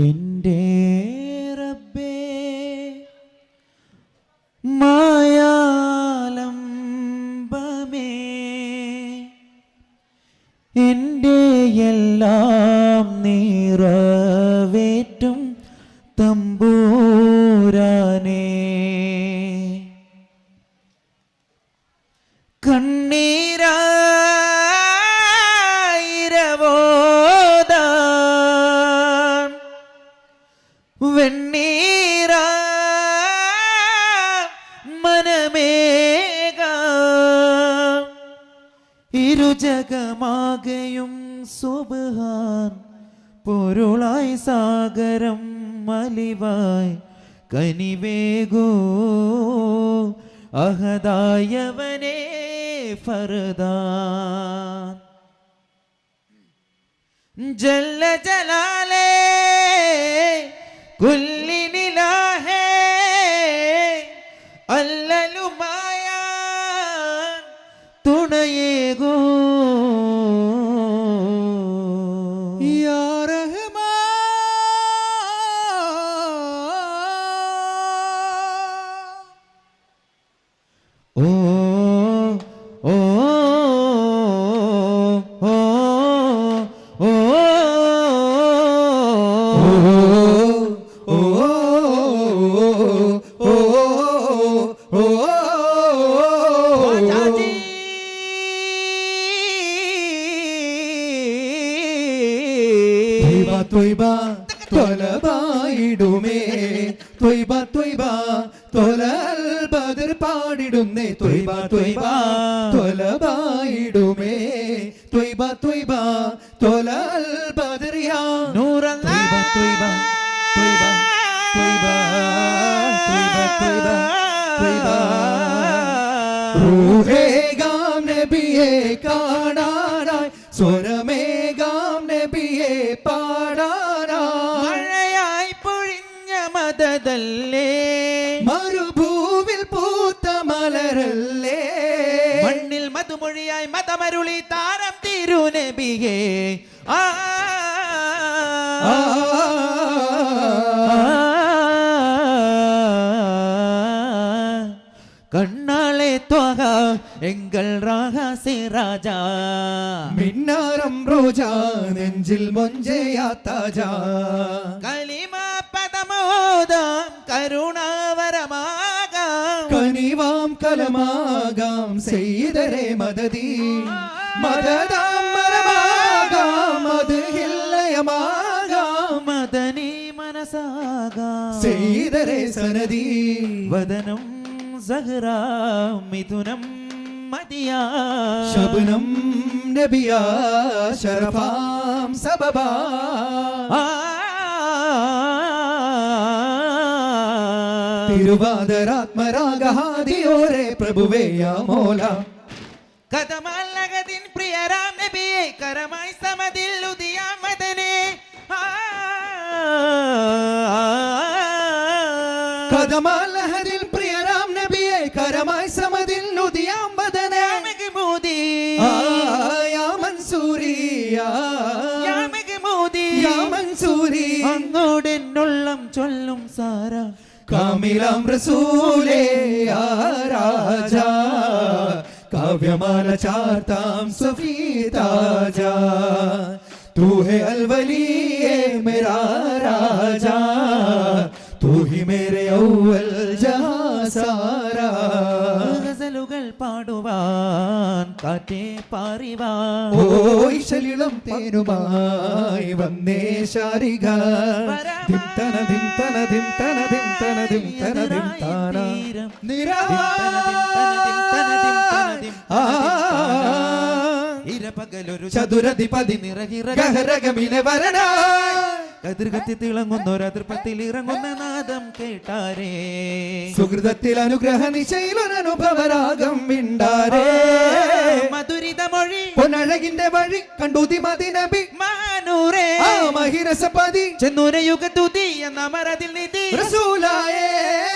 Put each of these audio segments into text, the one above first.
എൻ്റെ കനിവേഗോ അഹദായവനെ ഫർദാൻ ജല്ല ജലാലേ കുല്ലിനിലാഹേ ചാച്ചി തൊയ്ബ ത്വയ്ബ ത്വലൽ ബദർ പാടിടുന്നേ. ത്വയ്ബ ത്വയ്ബ ത്വലബായിടുമേ. ത്വയ്ബ ത്വയ്ബ ത്വലൽ البدر يا نور الله طيبة طيبة طيبة طيبة طيبة طيبة റൂഹേഗാം നബിയെ കാണാനായി സ്വരമേഗാം നബിയെ പാടാനായി. മഴയായി പൊഴിഞ്ഞ മദതല്ലേ മരുഭൂവിൽ പൂത്ത മലരല്ലേ? മണ്ണിൽ മധുമൊഴിയായി മതമരുളി താരം நபியே ஆ. கண்ணாலே துவகா எங்கள் ராகாசி ராஜா. மின்னாரம் ரோஜா நெஞ்சில் மொஞ்சையா தாஜா கலிமா பதமோதாம் கருணாவரமாகாம். கனிவாம் கலமாகாம் செய்தரே மததி. மததாம் മധുഹില്ലയമാകാം മദനി മനസാകാം. ചെയ്തരെ സനദി. വദനം സഹ്റാ മിഥുനം മതിയാ. ശബനം നബിയാ ശരഫാം സബബാ. തിരുവാതരാത്മരാഗഹാദിയോരെ പ്രഭുവേ മോല. കഥമല്ലകതിൻ പ്രിയരാം നബിയെ കരമായി സമതിൽ ഉദിയാം കഥമാലഹരിൽ പ്രിയ രാം നബിയെ കരമായി സമതിൽ നുതിയാം വദനെ. മെഹ്മൂദി യാ മൻസൂരി യാ. മെഹ്മൂദി യാ മൻസൂരി. അങ്ങോടെ നുള്ളം ചൊല്ലും സാര കാമിലാം റസൂലേ യാ രാജാ. കാവ്യമാല ചാർത്താം സഫീതാജാ തൂ അൽവലിയേ മേരാ രാജാ. ഗസലുകൾ പാടുവാൻ കാറ്റേ പാറിവാൻ. ഓയ് ശലിളം തേനുമായി വന്നേ ശാരിക. ധിം തന ധിം തന ധിം തന ധിം തന ധിം തന ധിം താന ഇരപകലൊരു ചതുരധിപതി നിറകിറ ഗഹരഗമിനെ വരണ. കതിർകത്തി തിളങ്ങുന്നൊരതിർപ്പത്തിൽ ഇറങ്ങുന്ന നാദം കേട്ടാരേ. സുഹൃതത്തിൽ അനുഗ്രഹ നിശയിലൊരനുഭവരാഗം വിണ്ടാരേ. മധുരിതമൊഴി. പൊന്നഴകിന്റെ വഴി കണ്ടുതി മതിനബി മാനൂരേ മഹിരസപതി. ചെന്നൂര യുഗതുതി എന്ന മരതിൽ നിധി. റസൂലായേ.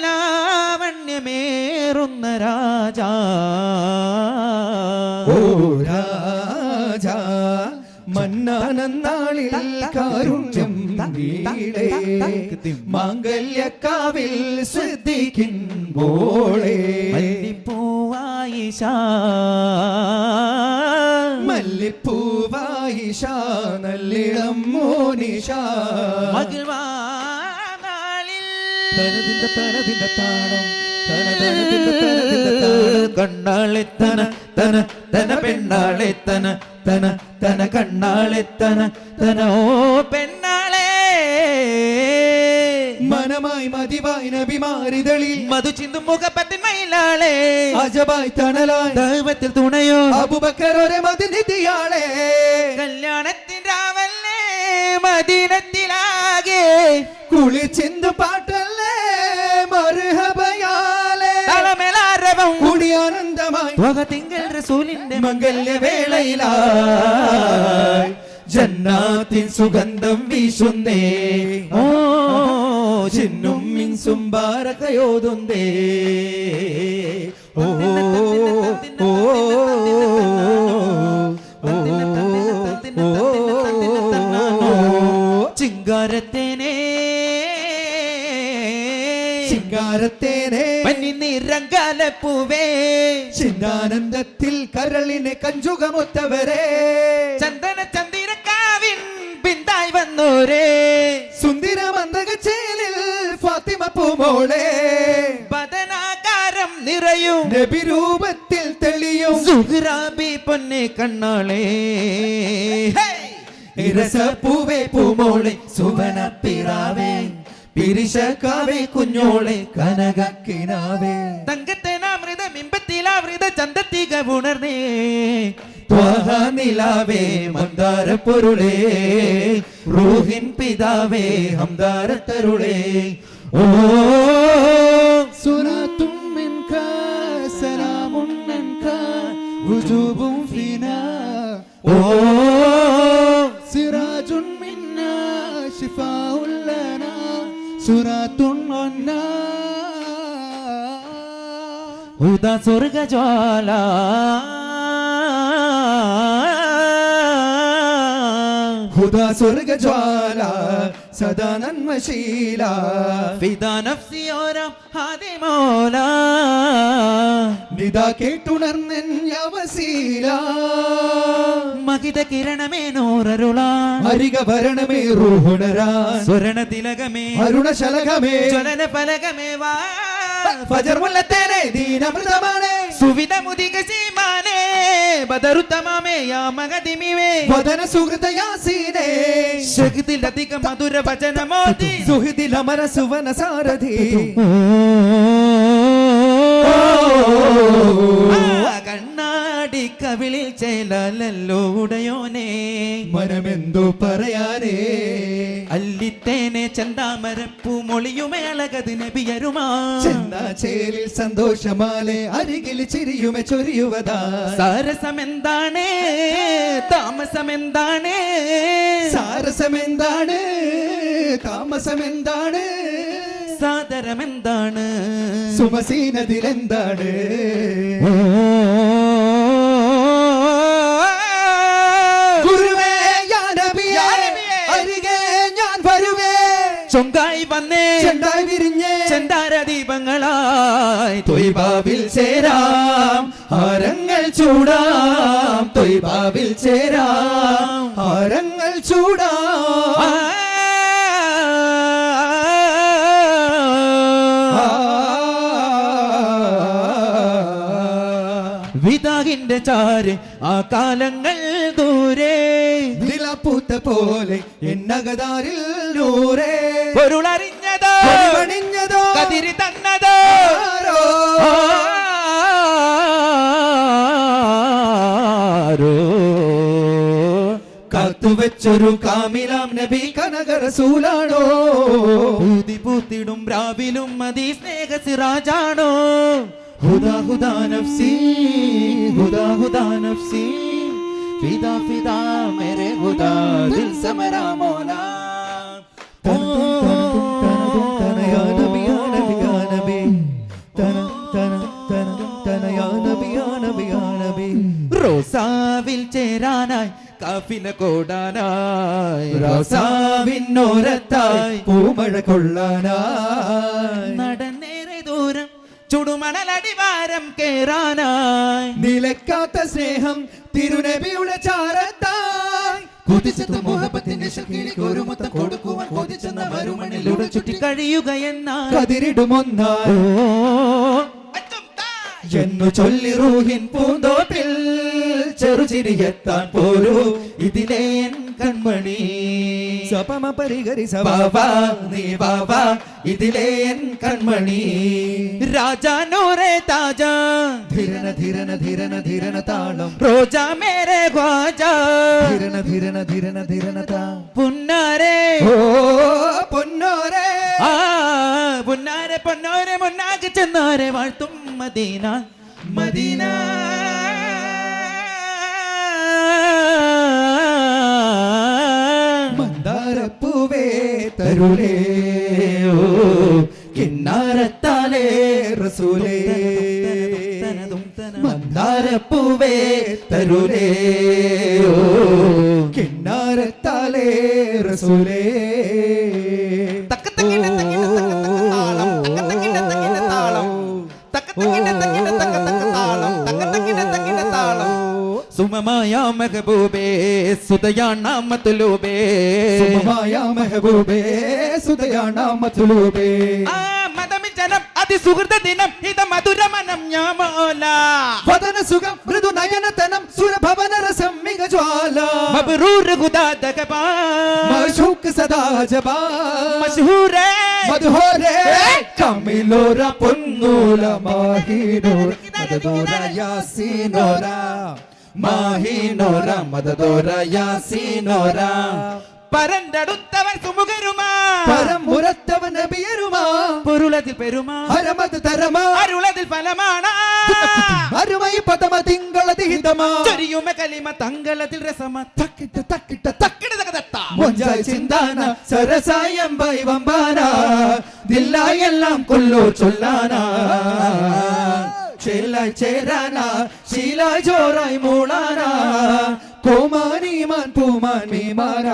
ലാവണ്യമേറുന്ന രാജാ. ഓ രാജാ മന്ന പൊന്നാനന്നാളിൽ കാരുണ്യം മാംഗല്യക്കാവിൽ ശ്രദ്ധിക്കുമ്പോളേ. മല്ലിപ്പൂവായിഷ മല്ലിപ്പൂവായിഷ നല്ലിളം മോനിഷ. മകിഴ്വാനാളിൽ തനതിന്റെ തനതിന്റെ താളം കണ്ണാളെത്തന തന തന പെണ്ണാളിത്തന തന തന കണ്ണാളിത്തന തന ഓ പെണ്ണാളെ. മനമായി മതിവായി നബിമാരിതളിൽ മധു ചിന്തും മുഖപ്പത്തിൻ മയിലാളെ. അജബായി തണലായി. ദൈവത്തിൽ തുണയോ? അബുബക്കറൊരെ മതിനിധിയാളെ. കല്യാണത്തിൻ രാവല്ലേ മദീനത്തിലാകെ സുഗന്ധം വീശുന്നേ. ഓ ചിന്നും മിൻസും ബാരകയോതുന്നേ ഓ ഓ ചിങ്കാരത്തേനെ. ചിന്താനന്ദത്തിൽ കരളിനെ കഞ്ചുകമുത്തവരെ. ചന്ദന വന്നോരേ. സുന്ദര മന്ദകച്ചേലിൽ ഫാത്തിമ പൂമോളെ ബദനാകാരം നിറയും. രൂപത്തിൽ തെളിയും. സുഹ്റാബി പൊന്നെ കണ്ണാളേ. ഇരസപ്പൂവേ പൂമോളെ. സുവന പിറാവേ പിരിശക്കാവേ കുഞ്ഞോളെ കനകക്കിനാവേ. തങ്കത്തേനാമൃത ബിംബത്തിലാമൃത ചന്തത്തിക ഉണർന്നേ നിലാവേ മന്ദാര പൊരുളേ റൂഹിൻ പിതാവേ ഹംദാര തരുളേ ഓ വുജൂബും ഫീനാ. ഓ ഹുദ സ്വർഗജ്വാല ഹുദാ സ്വർഗജ്വാല സദാ നന്മശീല. ഫിദ നഫ്സിയോരം ഹാദി മൗല. നിതാ കേട്ടുണർന്നൻ യവസീല. മഹിത കിരണമേ നൂറരുളാ. അരിക ഭരണമേ റൂഹുണരാ സ്വരണ തിലകമേ അരുണശലകമേ. ജ്വലന ഫലകമേ വാ. ഫജർ മുല്ലത്തേനെ ദീനമൃതമാണ് സുവിധ മുദിക സീമാനേ ബദറുത്തമാമേ യാ മഗതിമിവേ വദന സുഹൃത യാസീനേ ശക്തിലധിക മധുര വചനമോദി സുഹൃതിൽ അമര സുവന സാരഥി ആ കവിളിൽ ചേലല്ലോ ഉടയോനെ. മനമെന്തോ പറയാനേ? അല്ലിത്തേനെ ചന്താമരപ്പൂ മൊളിയുമേളകത് നബിയരുമാ ചേലിൽ സന്തോഷമാലെ അരികിൽ ചിരിയുമേ ചൊരിയുവതാ. സാരസമെന്താണ്? താമസമെന്താണ്? സാരസമെന്താണ്? താമസമെന്താണ്? സാദരമെന്താണ്? സുമസീനതിലെന്താണ്? ഗുരുവേ ചൊങ്കായി വന്നേ. ചെണ്ടായി വിരിഞ്ഞേ. ചെണ്ടാര ദീപങ്ങളായി തൊയ്ബാവിൽ ചേരാം. ഹാരങ്ങൾ ചൂടാം. തൊയ്ബാവിൽ ചേരാം. ഹാരങ്ങൾ ചൂടാം. ചാര് ആ കാലങ്ങൾ പോലെ എന്നകതാരിൽ നൂറേ. പൊരുളറിഞ്ഞതോ അണിഞ്ഞതോ കതിരി തന്നതോ. കാത്തുവെച്ചൊരു കാമിലാം നബി കനകരസൂലാണോ പൂതി പൂത്തിടും രാവിലും മതി സ്നേഹ സിറാജാണോ? ഹുദാ ഹുദാ നഫ്സി ഹുദാ ഹുദാ നഫ്സി. ഫിദാ मेरे खुदा दिल से मेरा मौला റോസാവിൽ ചേരാനായി കാഫില കോടാനായി. റോസാവിന്നോരത്തായി പൂമഴ കൊള്ളാനായി. നടന്നേറെ ദൂരം ചുടുമണലടിവാരം കേറാനായി. നിലക്കാത്ത സ്നേഹം തിരുനബിയുടെ ചാരത്തായി. കുതിച്ചെത്തും മോഹപ്പത്തിന്റെ ശക്തിയിൽ ഒരു മൊത്തം കൊടുക്കുവാൻ കൊതിച്ചെന്ന മരുമണിലൂടെ ചുറ്റി കഴിയുക എന്നാൽ കതിരിടുമൊന്നായി. എന്നു ചൊല്ലി റൂഹിൻ പൂന്തോപ്പിൽ ചെറുചിരിയെത്താൻ പോരൂ. ഇതിലെ കൺമണി. സപമ പരിഹരി നീ ബാബ ഇതിലെ കൺമണി. രാജാനോരേ താജ. ധിരണ ധിരണ ധിരണ ധിരന താളം. റോജാ മേരെ ഖ്വാജാ. ധിരണ ധിരണ ധിരണ ധിരണ താ. പുന്നാരെ. ഓ പൊന്നോരേ. ആ പുന്നാരെ പൊന്നോരെ മുന്നാക്കി ചെന്നാരെ വാഴ്ത്തും മദീന. മദീന. തരുളേ ഓ കിന്നാരത്താലേ റസൂലേ. മന്ദാരപ്പൂവേ തരുലേ ഓ കിന്നാരത്താലേ റസൂലേ. മെഹബൂബേ സുതയാണ മതുലൂബേ സുമമായ മെഹബൂബേ സുതയാണ മത്തുലൂബേ ആ മതമി ജനം അതിസുഹൃത ദിനം ഇത് മധുരമനം ഞാമോല. വദന സുഖം മൃദു നയനതനം സുരഭവന രസം മിക ജ്വാല. മബ്രൂർ ഖുദാദകബാ മശൂക്ക് സദാ ജബാ. മശഹൂരേ മധുഹോരേ. കമിലോര പൊന്നൂല മാഹിനോര മദദോര യാസീനോര. മാഹിനോര മദദോര യാസീനോര പരണ്ടടുത്തവൻ സുമുഖരുമാ പരമുരത്തവ നബിയരുമാ പൊരുളതിൽ പെരുമാ ഹരമത് തരമാ അരുളതിൽ ഫലമാണ് അരുമൈ പദമ തിങ്കളതീതമാ ചൊരിയുമ കലിമ തങ്കളതിൽ രസമ തക്കിട്ട തക്കിട്ട തക്ക തക്കിടതകതത്ത മൊഞ്ചായി ചിന്താന സരസായം വമ്പാന ദില്ലായെല്ലാം കൊല്ലോ ചൊല്ലാന ചെല ചേരാന ശീലാചോറായി മൂളാന കോമാനിമാൻ പൂമാൻ മീമാന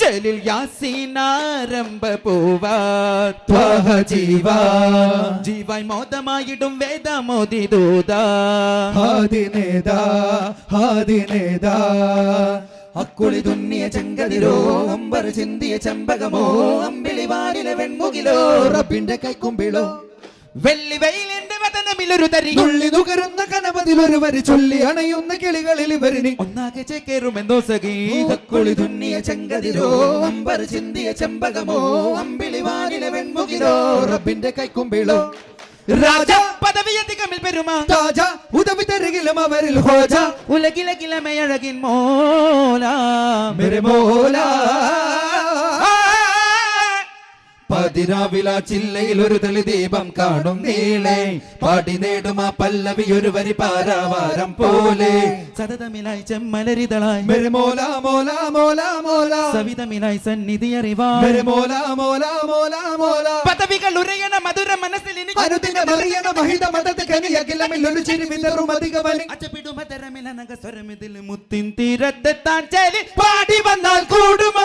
ஜலில் யாசினாரம்ப போவார் துவக ஜீவா ஜீவாய் மோதமாயிடும் வேத மோதி தூதா ஹாதினேதா ஹாதினேதா അക്കുളി തുന്നിയ ചെങ്കതിരോ അമ്പർ ചിന്തിയ ചെമ്പകമോ അമ്പിളി വാനിലെ വെൺമുകിലോ റബ്ബിന്റെ കൈക്കുമ്പിളോ. വെള്ളി വെയിലിന്റെ വതനമിലൊരു തരി. തുള്ളി നുകരുന്ന കനപതിലൊരു വരി ചൊല്ലി അണയുന്ന കിളികളിൽ ഇവരിനി. ഒന്നാകെ ചേക്കേറുമെന്നോ സഗീത അക്കുളി തുന്നിയ ചെങ്കതിരോ അമ്പർ ചിന്തിയ ചെമ്പകമോ അമ്പിളി വാനിലെ വെൺമുകിലോ റബ്ബിന്റെ കൈക്കുമ്പിളോ. രാജ പദവിയധികമിൽ പെരുമാ. താജ ഉദവി തരുകിലും അവരിൽ ഹോജ. ഉലകില മോല. മെരെ മോലാ പതിരാവില ചില്ലയിൽ ഒരു തെളി ദീപം കാണും നീളെ. പാടി നേടും ആ പല്ലവി ഒരു വരി പാരാവാരം പോലെ. സതതമിലായി ചെമ്മലരിതളായി. മോല മോല മോല മോല. സവിതമിലായി സന്നിധി അറിവാ മെരെ മോല മോല മോല മോല. പദവികൾ ഉരയണ മധുര മനസ്സിൽ പാടി വന്നാൽ മറിയണ